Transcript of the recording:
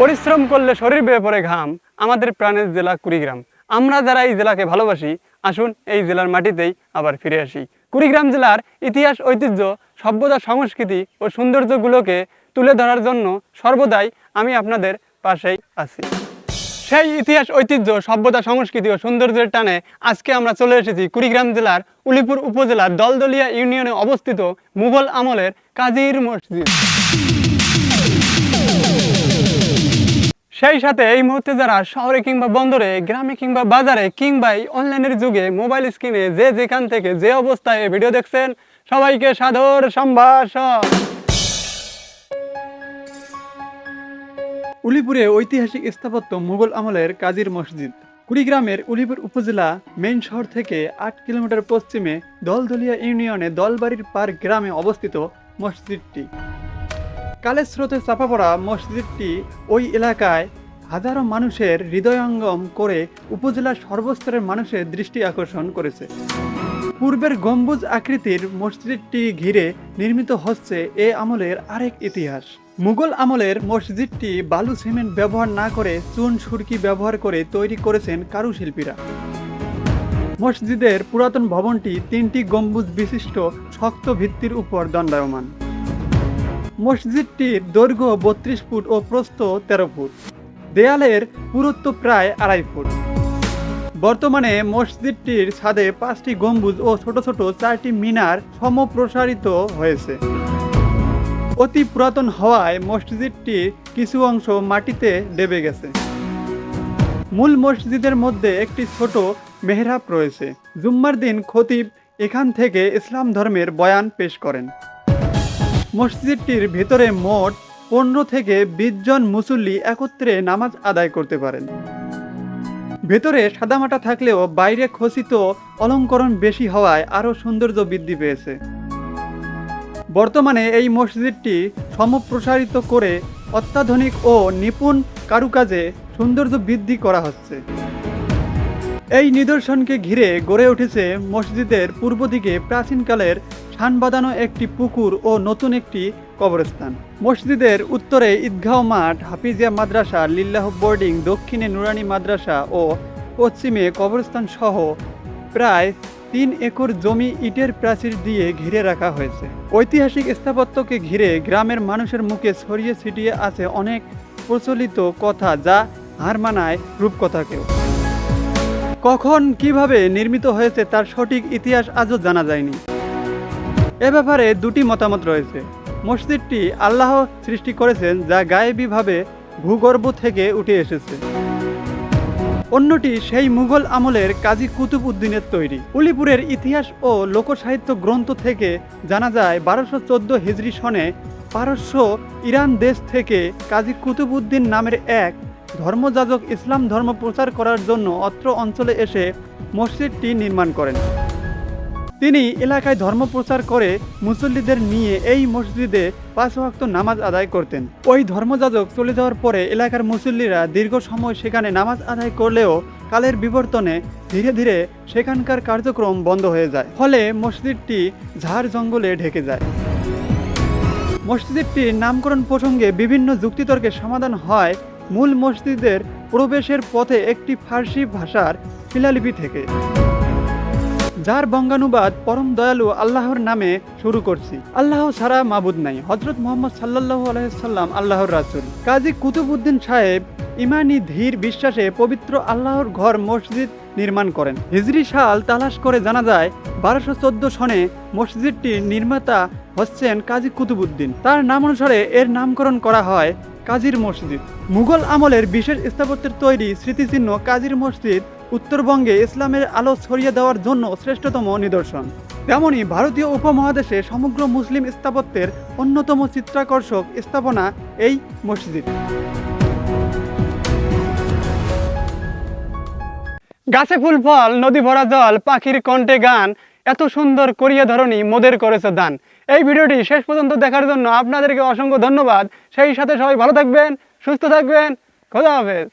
পরিশ্রম করলে শরীর বেয়ে পড়ে ঘাম। আমাদের প্রাণের জেলা কুড়িগ্রাম। আমরা যারা এই জেলাকে ভালোবাসি, আসুন এই জেলার মাটিতেই আবার ফিরে আসি। কুড়িগ্রাম জেলার ইতিহাস, ঐতিহ্য, সভ্যতা, সংস্কৃতি ও সৌন্দর্যগুলোকে তুলে ধরার জন্য সর্বদাই আমি আপনাদের পাশেই আছি। সেই ইতিহাস, ঐতিহ্য, সভ্যতা, সংস্কৃতি ও সৌন্দর্যের টানে আজকে আমরা চলে এসেছি কুড়িগ্রাম জেলার উলিপুর উপজেলার দলদলিয়া ইউনিয়নে অবস্থিত মুঘল আমলের কাজীর মসজিদ। সেই সাথে এই মুহূর্তে যারা শহরে কিংবা বন্দরে, গ্রামে কিংবা বাজারে, কিংবা অনলাইনের যুগে মোবাইল স্ক্রিনে যে যেখান থেকে যে অবস্থায় ভিডিও দেখছেন, সবাইকে সাদর সম্ভাষণ। উলিপুরে ঐতিহাসিক স্থাপত্য মুঘল আমলের কাজীর মসজিদ। কুড়িগ্রামের উলিপুর উপজেলা মেইন শহর থেকে আট কিলোমিটার পশ্চিমে দলদলিয়া ইউনিয়নে দলবাড়ির পার গ্রামে অবস্থিত মসজিদটি। কালের স্রোতে চাপা পড়া মসজিদটি ওই এলাকায় হাজারো মানুষের হৃদয়ঙ্গম করে উপজেলার সর্বস্তরের মানুষের দৃষ্টি আকর্ষণ করেছে। পূর্বের গম্বুজ আকৃতির মসজিদটি ঘিরে নির্মিত হচ্ছে এ আমলের আরেক ইতিহাস। মুঘল আমলের মসজিদটি বালু সিমেন্ট ব্যবহার না করে চুন, সুরকি ব্যবহার করে তৈরি করেছেন কারুশিল্পীরা। মসজিদের পুরাতন ভবনটি তিনটি গম্বুজ বিশিষ্ট শক্ত ভিত্তির উপর দণ্ডায়মান। মসজিদটির দৈর্ঘ্য বত্রিশ ফুট ও প্রস্থ তেরো ফুট। দেয়ালের পুরুত্ব প্রায় আড়াই ফুট। বর্তমানে মসজিদটির ছাদে পাঁচটি গম্বুজ ও ছোট ছোট চারটি মিনার সমপ্রসারিত হয়েছে। অতি পুরাতন হওয়ায় মসজিদটির কিছু অংশ মাটিতে দেবে গেছে। মূল মসজিদের মধ্যে একটি ছোট মেহরাব রয়েছে। জুম্মার দিন খতিব এখান থেকে ইসলাম ধর্মের বয়ান পেশ করেন। মসজিদটির ভেতরে মোট পনেরো থেকে বিশ জন মুসল্লি একত্রে নামাজ আদায় করতে পারেন। ভেতরে সাদামাটা থাকলেও বাইরে খচিত অলঙ্করণ বেশি হওয়ায় আরও সৌন্দর্য বৃদ্ধি পেয়েছে। বর্তমানে এই মসজিদটি সমপ্রসারিত করে অত্যাধুনিক ও নিপুণ কারুকাজে সৌন্দর্য বৃদ্ধি করা হচ্ছে। এই নিদর্শনকে ঘিরে গড়ে উঠেছে মসজিদের পূর্ব দিকে প্রাচীনকালের শান বাঁধানো একটি পুকুর ও নতুন একটি কবরস্থান। মসজিদের উত্তরে ঈদগাঁও মাঠ, হাফিজিয়া মাদ্রাসা, লিল্লাহ বোর্ডিং, দক্ষিণে নুরানি মাদ্রাসা ও পশ্চিমে কবরস্থান সহ প্রায় তিন একর জমি ইটের প্রাচীর দিয়ে ঘিরে রাখা হয়েছে। ঐতিহাসিক স্থাপত্যকে ঘিরে গ্রামের মানুষের মুখে ছড়িয়ে ছিটিয়ে আছে অনেক প্রচলিত কথা যা হার মানায় রূপকথাকেও। কখন কীভাবে নির্মিত হয়েছে তার সঠিক ইতিহাস আজও জানা যায়নি। এ ব্যাপারে দুটি মতামত রয়েছে। মসজিদটি আল্লাহ সৃষ্টি করেছেন যা গায়েবীভাবে ভূগর্ভ থেকে উঠে এসেছে। অন্যটি সেই মুঘল আমলের কাজী কুতুব উদ্দিনের তৈরি। উলিপুরের ইতিহাস ও লোকসাহিত্য গ্রন্থ থেকে জানা যায়, বারোশো চোদ্দ হিজরি সনে পারস্য ইরান দেশ থেকে কাজী কুতুব উদ্দিন নামের এক ধর্মযাজক ইসলাম ধর্ম প্রচার করার জন্য অত্র অঞ্চলে এসে মসজিদটি নির্মাণ করেন। তিনি এলাকায় ধর্ম প্রচার করে মুসল্লিদের নিয়ে এই মসজিদে পাঁচ ওয়াক্ত নামাজ আদায় করতেন। ওই ধর্মযাজক চলে যাওয়ার পরে এলাকার মুসল্লিরা দীর্ঘ সময় সেখানে নামাজ আদায় করলেও কালের বিবর্তনে ধীরে ধীরে সেখানকার কার্যক্রম বন্ধ হয়ে যায়। ফলে মসজিদটি ঝাড় জঙ্গলে ঢেকে যায়। মসজিদটির নামকরণ প্রসঙ্গে বিভিন্ন যুক্তিতর্কের সমাধান হয়। মূল মসজিদের প্রবেশের পথে একটি ফার্সি ভাষার শিলালিপি থেকে। যার বঙ্গানুবাদ পরম দয়ালু আল্লাহর নামে শুরু করছি। আল্লাহ ছাড়া মাবুদ নাই। হজরত মোহাম্মদ সাল্লাহ আলাইসাল্লাম আল্লাহর রাসুল। কাজী কুতুবউদ্দিন সাহেব ইমানি ধীর বিশ্বাসে পবিত্র আল্লাহর ঘর মসজিদ নির্মাণ করেন। হিজরি সাল তালাশ করে জানা যায়, বারোশো চোদ্দ সনে মসজিদটির নির্মাতা হচ্ছেন কাজী কুতুবুদ্দিন তার নাম অনুসারে এর নামকরণ করা হয় কাজীর মসজিদ। মুঘল আমলের বিশেষ স্থাপত্যের তৈরি স্মৃতিচিহ্ন কাজীর মসজিদ উত্তরবঙ্গে ইসলামের আলো ছড়িয়ে দেওয়ার জন্য শ্রেষ্ঠতম নিদর্শন। তেমনি ভারতীয় উপমহাদেশে সমগ্র মুসলিম স্থাপত্যের অন্যতম চিত্রাকর্ষক স্থাপনা এই মসজিদ। গাছে ফুল, ফল, নদী ভরা জল, পাখির কণ্ঠে গান, এত সুন্দর করিয়া ধরনী মোদের করেছে দান। এই ভিডিওটি শেষ পর্যন্ত দেখার জন্য আপনাদেরকে অসংখ্য ধন্যবাদ। সেই সাথে সবাই ভালো থাকবেন, সুস্থ থাকবেন, খোদা হাফেজ।